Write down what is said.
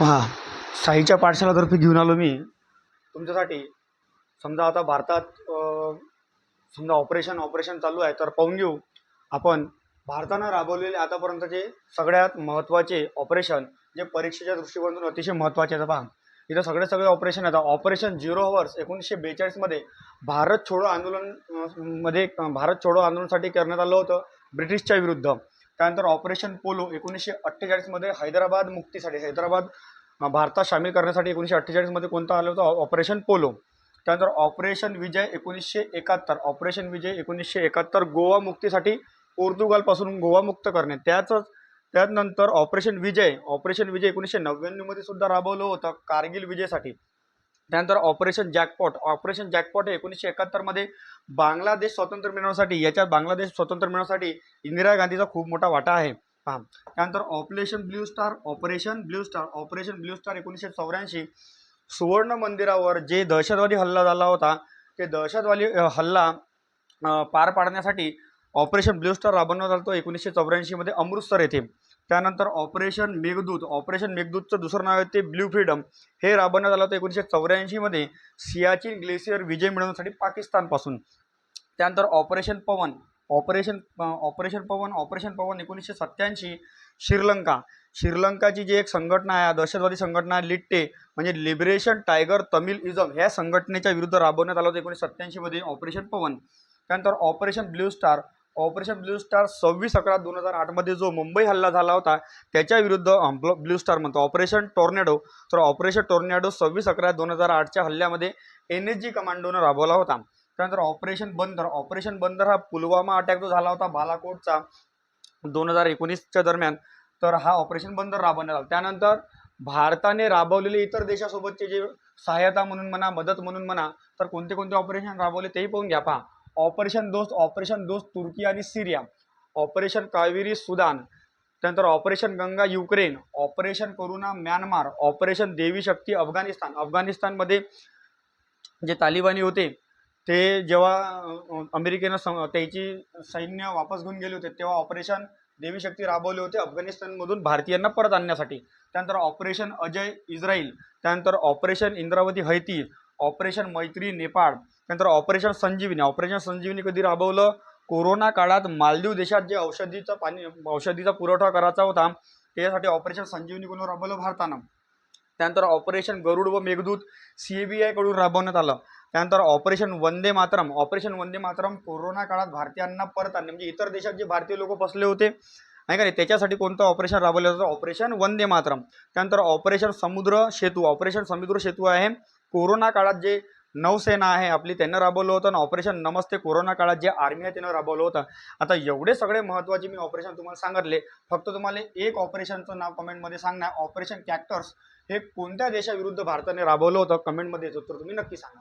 पहा. साईच्या पाठशालातर्फे घेऊन आलो मी. तुमच्यासाठी समजा आता भारतात समजा ऑपरेशन ऑपरेशन चालू आहे तर पाहून घेऊ. आपण भारतानं राबवलेले आतापर्यंतचे सगळ्यात महत्त्वाचे ऑपरेशन जे परीक्षेच्या दृष्टिकोनातून अतिशय महत्त्वाचे आहेत. पहा. इथं सगळे सगळे ऑपरेशन आहेत. ऑपरेशन झिरो हवर्स एकोणीसशे बेचाळीसमध्ये भारत छोडो आंदोलनमध्ये भारत छोडो आंदोलनासाठी करण्यात आलं होतं ब्रिटिशच्या विरुद्ध. त्यानंतर ऑपरेशन पोलो एकोणीसशे अठ्ठेचाळीसमध्ये हैदराबाद मुक्तीसाठी हैदराबाद भारतात सामील करण्यासाठी एकोणीसशे अठ्ठेचाळीसमध्ये कोणता आलं होतं? Operation polo. त्यानंतर ऑपरेशन विजय एकोणीसशे एकाहत्तर ऑपरेशन विजय एकोणीसशे एकाहत्तर गोवा मुक्तीसाठी पोर्तुगालपासून गोवा मुक्त करणे. त्याच त्यानंतर ऑपरेशन विजय ऑपरेशन विजय एकोणीसशे नव्याण्णवमध्ये सुद्धा राबवलं होतं कारगिल विजयसाठी. त्यानंतर ऑपरेशन जॅकपॉट ऑपरेशन जॅकपॉट हे एकोणीसशे एकाहत्तरमध्ये बांगलादेश स्वातंत्र्य मिळवण्यासाठी याच्यात बांगलादेश स्वातंत्र्य मिळवण्यासाठी इंदिरा गांधीचा खूप मोठा वाटा आहे. पहा. त्यानंतर operation blue star operation blue star operation blue star एकोणीसशे चौऱ्याऐंशी. सुवर्ण मंदिरावर जे दहशतवादी हल्ला झाला होता ते दहशतवादी हल्ला पार पाडण्यासाठी ऑपरेशन ब्ल्यू स्टार राबवण्यात आला होतं एकोणीसशे चौऱ्याऐंशीमध्ये अमृतसर येथे. त्यानंतर ऑपरेशन मेघदूत ऑपरेशन मेघदूतचं दुसरं नाव आहे ते ब्ल्यू फ्रीडम. हे राबवण्यात आलं होतं एकोणीसशे चौऱ्याऐंशीमध्ये सियाचीन ग्लेशियर विजय मिळवण्यासाठी पाकिस्तानपासून. त्यानंतर operation Pawan operation operation Pawan operation Pawan एकोणीसशे सत्त्याऐंशी श्रीलंका. श्रीलंकाची जी एक संघटना आहे दहशतवादी संघटना आहे लिट्टे म्हणजे लिबरेशन टायगर तमिल इझम ह्या संघटनेच्या विरुद्ध राबवण्यात आलं होतं एकोणीसशे सत्त्याऐंशीमध्ये ऑपरेशन पवन. त्यानंतर operation blue star operation blue star सव्वीस अकरा दोन हजार आठमध्ये जो मुंबई हल्ला झाला होता त्याच्या विरुद्ध ब्लू ब्ल्यू स्टार म्हणतो ऑपरेशन टोर्नेडो तर ऑपरेशन टोर्नेडो सव्वीस अकरा दोन हजार आठच्या हल्ल्यामध्ये एन एस जी कमांडोनं राबवला होता. त्यानंतर ऑपरेशन बंदर ऑपरेशन बंदर हा पुलवामा अटॅक जो झाला होता बालाकोटचा दोन हजार एकोणीसच्या दरम्यान तर हा ऑपरेशन बंदर राबवण्यात आला. त्यानंतर भारताने राबवलेले इतर देशासोबतचे जे सहायता म्हणून म्हणा मदत म्हणून म्हणा तर कोणते कोणते ऑपरेशन राबवले तेही पाहून घ्या पहा. ऑपरेशन दोस्त ऑपरेशन दोस्त तुर्की आणि सिरिया. ऑपरेशन कावेरी सुदान त्यानंतर operation Ganga Ukraine operation Karuna Myanmar operation Devi Shakti Afghanistan. अफगाणिस्तानमध्ये जे तालिबानी होते ते जेव्हा अमेरिकेनं सं त्याची सैन्य वापस घेऊन गेले होते तेव्हा ऑपरेशन देवी शक्ती राबवले होते अफगाणिस्तानमधून भारतीयांना परत आणण्यासाठी. त्यानंतर ऑपरेशन अजय इस्रायल त्यानंतर operation Indravati Haiti operation Maitri Nepal त्यानंतर ऑपरेशन संजीवनी ऑपरेशन संजीवनी कधी राबवलं? कोरोना काळात मालदीव देशात जे औषधीचा पाणी औषधीचा पुरवठा करायचा होता त्यासाठी ऑपरेशन संजीवनी कोण राबवलं? भारतानं. त्यानंतर ऑपरेशन गरुड व मेघदूत सी बी आयकडून राबवण्यात आलं. त्यानंतर operation Vande Mataram operation Vande Mataram corona काळात भारतीयांना परत आणणे म्हणजे इतर देशात जे भारतीय लोक फसले होते नाही का नाही? त्याच्यासाठी कोणतं ऑपरेशन राबवलं जातं? ऑपरेशन वंदे मातरम. त्यानंतर ऑपरेशन समुद्र सेतू ऑपरेशन समुद्र सेतू आहे. कोरोना काळात जे नौसेना आहे आपली त्यांना राबवलं होतं आणि ऑपरेशन नमस्ते कोरोना काळात जे आर्मी आहे त्यानं राबवलं होतं. आता एवढे सगळे महत्त्वाचे मी ऑपरेशन तुम्हाला सांगितले. फक्त तुम्हाला एक ऑपरेशनचं नाव कमेंटमध्ये सांगणार. ऑपरेशन कॅक्टर्स हे कोणत्या देशाविरुद्ध भारताने राबवलं होतं? कमेंटमध्ये येतो तर तुम्ही नक्की सांगा.